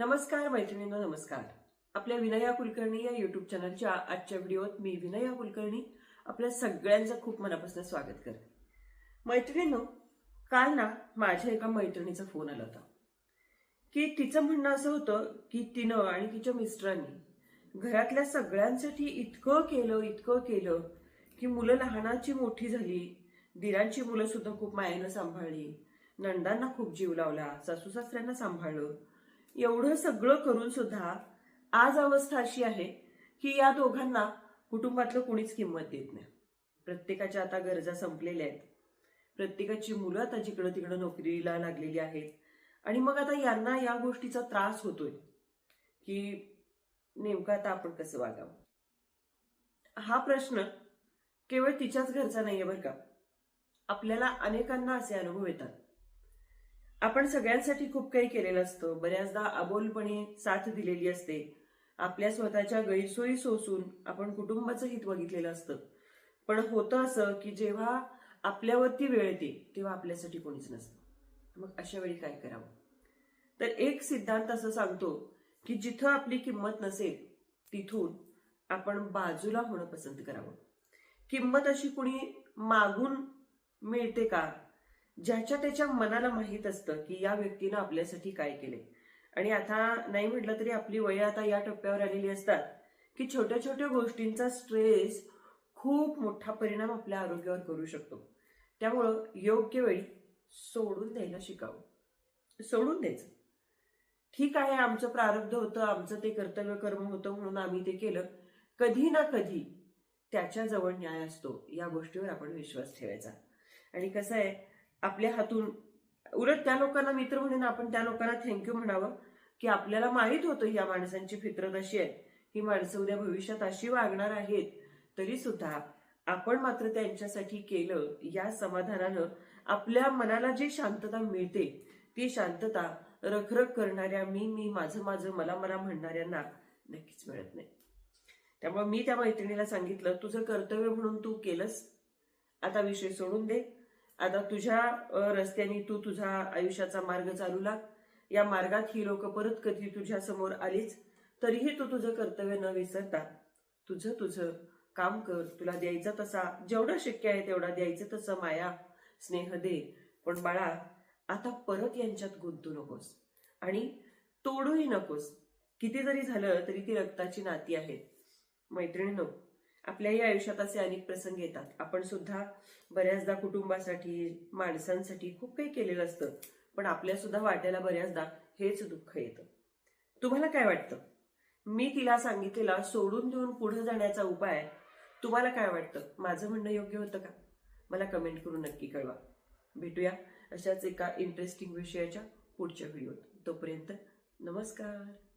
नमस्कार मैत्रिणींनो नमस्कार. आपल्या विनया कुलकर्णी या युट्यूब चॅनलच्या आजच्या व्हिडिओत मी विनया कुलकर्णी आपल्या सगळ्यांचं खूप मनापासून स्वागत करते. मैत्रिणींनो काल ना माझ्या एका मैत्रिणीचा फोन आला होता. की तिचं म्हणणं असं होतं की तिनं आणि तिच्या मिस्टरांनी घरातल्या सगळ्यांसाठी इतकं केलं इतकं केलं की मुलं लहानाची मोठी झाली दिरांची मुलं सुद्धा खूप मायेनं सांभाळली नंदांना खूप जीव लावला सासू सासऱ्यांना सांभाळलं एवढं सगळं करून सुद्धा आज अवस्था अशी आहे की या दोघांना कुटुंबातलं कोणीच किंमत देत नाही. प्रत्येकाच्या आता गरजा संपलेल्या आहेत. प्रत्येकाची मुलं आता जिकडं तिकडं नोकरीला लागलेली आहेत. आणि मग आता यांना या गोष्टीचा त्रास होतोय की नेमकं आता आपण कसं वागावं? हा प्रश्न केवळ तिच्याच घरचा नाहीये बरं का. आपल्याला अनेकांना असे अनुभव येतात. आपण सगळ्यांसाठी खूप काही केलेलं असतं. बऱ्याचदा अबोलपणे साथ दिलेली असते. आपल्या स्वतःच्या गैरसोयी सोसून आपण कुटुंबाचं हित बघितलेलं असतं. पण होतं असं की जेव्हा आपल्यावरती वेळ येते तेव्हा आपल्यासाठी कोणीच नसतं. मग अशा वेळी काय करावं? तर एक सिद्धांत असं सांगतो की जिथं आपली किंमत नसेल तिथून आपण बाजूला होणं पसंत करावं. किंमत अशी कुणी मागून मिळते का? ज्याच्या त्याच्या मनाला माहीत असतं की या व्यक्तीनं आपल्यासाठी काय केले आणि आता नाही म्हटलं तरी आपली वय आता या टप्प्यावर आलेली असतात की छोट्या छोट्या गोष्टींचा स्ट्रेस खूप मोठा परिणाम आपल्या आरोग्यावर करू शकतो. त्यामुळं योग्य वेळी सोडून द्यायला शिकावं. सोडून द्यायचं. ठीक आहे आमचं प्रारब्ध होतं आमचं ते कर्तव्य कर्म होतं म्हणून आम्ही ते केलं. कधी ना कधी त्याच्याजवळ न्याय असतो. या गोष्टीवर आपण विश्वास ठेवायचा. आणि कसं आहे आपल्या हातून. उलट त्या लोकांना मित्र म्हणून आपण त्या लोकांना थँक्यू म्हणावं की आपल्याला माहीत होतं या माणसांची फित्रत अशी आहे ही माणसं उद्या भविष्यात अशी वागणार आहेत तरी सुद्धा आपण मात्र त्यांच्यासाठी केलं या समाधानानं आपल्या मनाला जी शांतता मिळते ती शांतता रखरख करणाऱ्या मी मी माझं माझं मला मला म्हणणाऱ्यांना नक्कीच मिळत नाही. त्यामुळे मी त्या मैत्रिणीला सांगितलं तुझं कर्तव्य म्हणून तू केलंस. आता विषय सोडून दे. आता तुझ्या रस्त्याने तू तुझा आयुष्याचा मार्ग चालू लाग. या मार्गात ही लोक परत कधी तुझ्या समोर आलीच तरीही तू तुझं कर्तव्य न विसरता तुझं तुझं काम कर. तुला द्यायचा तसा जेवढं शक्य आहे तेवढा द्यायचं तसं माया स्नेह दे. पण बाळा आता परत यांच्यात गुंतू नकोस आणि तोडूही नकोस. किती जरी झालं तरी ती रक्ताची नाती आहेत. मैत्रिणीनो आपल्याही आयुष्यात असे अनेक प्रसंग येतात. आपण सुद्धा बऱ्याचदा कुटुंबासाठी माणसांसाठी खूप काही केलेलं असतं पण आपल्या सुद्धा वाट्याला बऱ्याचदा हेच दुःख येतं. तुम्हाला काय वाटतं? मी तिला सांगितलेला सोडून देऊन पुढे जाण्याचा उपाय तुम्हाला काय वाटतं? माझं म्हणणं योग्य होतं का? मला कमेंट करून नक्की कळवा. भेटूया अशाच एका इंटरेस्टिंग विषयाच्या पुढच्या व्हिडिओत तोपर्यंत नमस्कार.